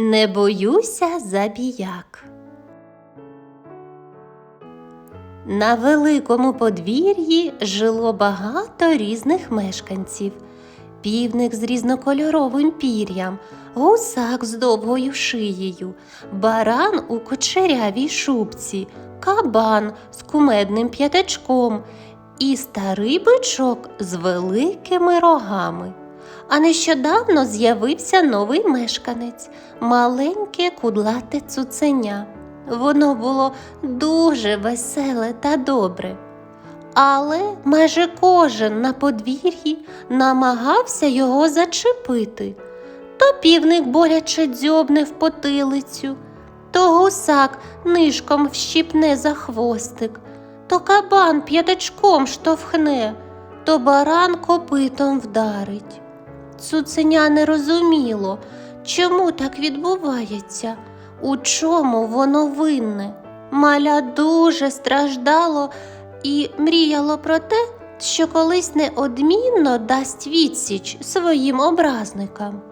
Не боюся забіяк. На великому подвір'ї жило багато різних мешканців. Півник з різнокольоровим пір'ям, гусак з довгою шиєю, баран у кучерявій шубці, кабан з кумедним п'ятачком і старий бичок з великими рогами. А нещодавно з'явився новий мешканець, маленьке кудлате цуценя. Воно було дуже веселе та добре. Але майже кожен на подвір'ї намагався його зачепити. То півник боляче дзьобне в потилицю, то гусак нишком вщипне за хвостик, то кабан п'ятачком штовхне, то баран копитом вдарить. Цуценя не розуміло, чому так відбувається, у чому воно винне. Маля дуже страждало і мріяло про те, що колись неодмінно дасть відсіч своїм образникам.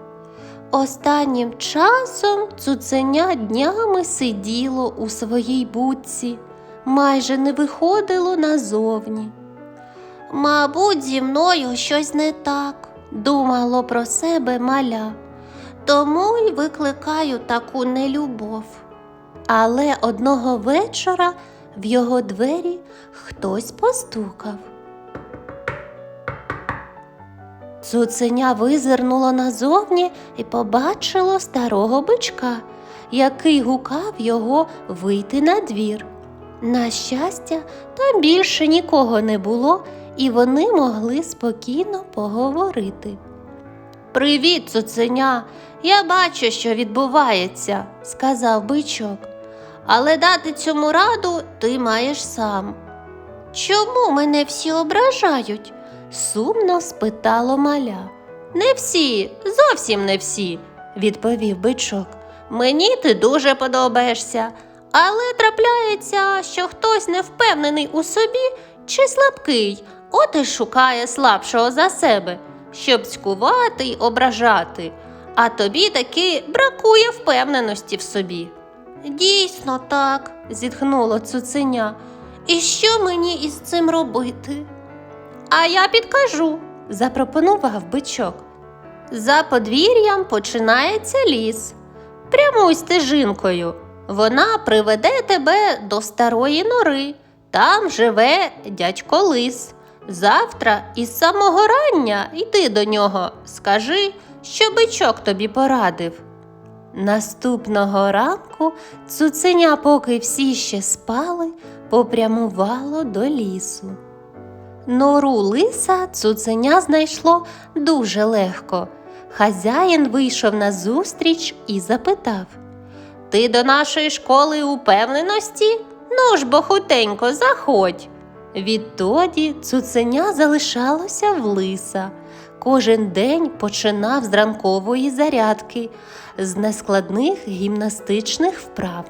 Останнім часом цуценя днями сиділо у своїй будці, майже не виходило назовні. Мабуть, зі мною щось не так, думало про себе маля, тому й викликаю таку нелюбов. Але одного вечора в його двері хтось постукав. Цуценя визирнуло назовні і побачило старого бичка, який гукав його вийти на двір. На щастя, там більше нікого не було, і вони могли спокійно поговорити. Привіт, цуценя! Я бачу, що відбувається, сказав бичок. Але дати цьому раду ти маєш сам. Чому мене всі ображають? сумно спитало маля. Не всі, зовсім не всі, відповів бичок. Мені ти дуже подобаєшся, але трапляється, що хтось не впевнений у собі чи слабкий, от і шукає слабшого за себе, щоб цькувати й ображати, а тобі таки бракує впевненості в собі. Дійсно так, зітхнуло цуценя. І що мені із цим робити? А я підкажу, запропонував бичок. За подвір'ям починається ліс. Прямуй стежинкою. Вона приведе тебе до старої нори. Там живе дядько лис. Завтра із самого рання йди до нього. Скажи, що бичок тобі порадив. Наступного ранку цуценя, поки всі ще спали, попрямувало до лісу. Нору лиса цуценя знайшло дуже легко. Хазяїн вийшов назустріч і запитав Ти до нашої школи упевненості? Ну ж бо хутенько, заходь. Відтоді цуценя залишалося в лиса. Кожен день починав з ранкової зарядки, з нескладних гімнастичних вправ.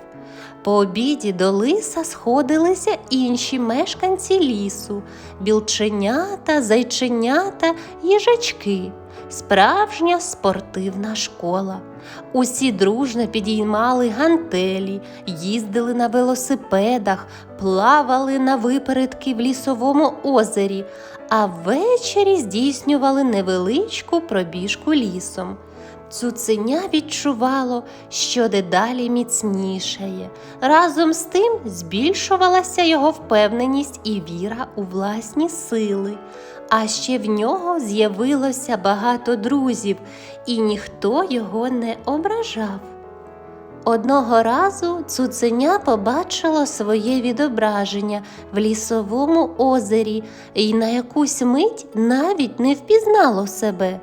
По обіді до лиса сходилися інші мешканці лісу, білченята, зайченята, їжачки, справжня спортивна школа. Усі дружно підіймали гантелі, їздили на велосипедах, плавали на випередки в лісовому озері, а ввечері здійснювали невеличку пробіжку лісом. Цуценя відчувало, що дедалі міцнішає. Разом з тим збільшувалася його впевненість і віра у власні сили. А ще в нього з'явилося багато друзів, і ніхто його не ображав. Одного разу цуценя побачило своє відображення в лісовому озері і на якусь мить навіть не впізнало себе.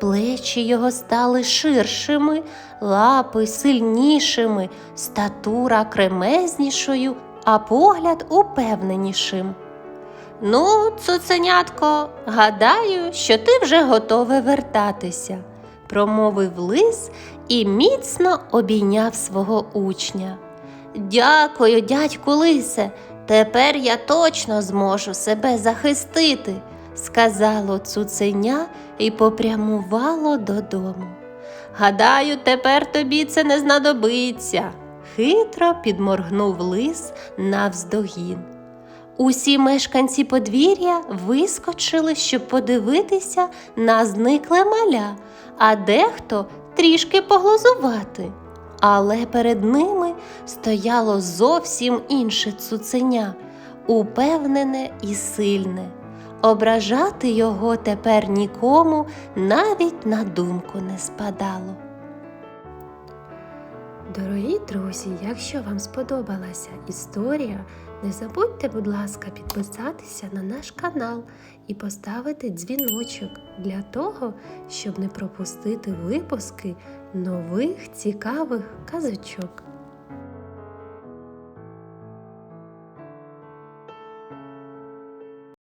Плечі його стали ширшими, лапи сильнішими, статура кремезнішою, а погляд упевненішим. Ну, цуценятко, гадаю, що ти вже готове вертатися, промовив лис і міцно обійняв свого учня. Дякую, дядьку лисе, тепер я точно зможу себе захистити, сказало цуценя і попрямувало додому. Гадаю, тепер тобі це не знадобиться. Хитро підморгнув лис навздогін. Усі мешканці подвір'я вискочили, щоб подивитися на зникле маля, а дехто трішки поглузувати. Але перед ними стояло зовсім інше цуценя, упевнене і сильне. Ображати його тепер нікому навіть на думку не спадало. Дорогі друзі, якщо вам сподобалася історія, не забудьте, будь ласка, підписатися на наш канал і поставити дзвіночок для того, щоб не пропустити випуски нових цікавих казочок.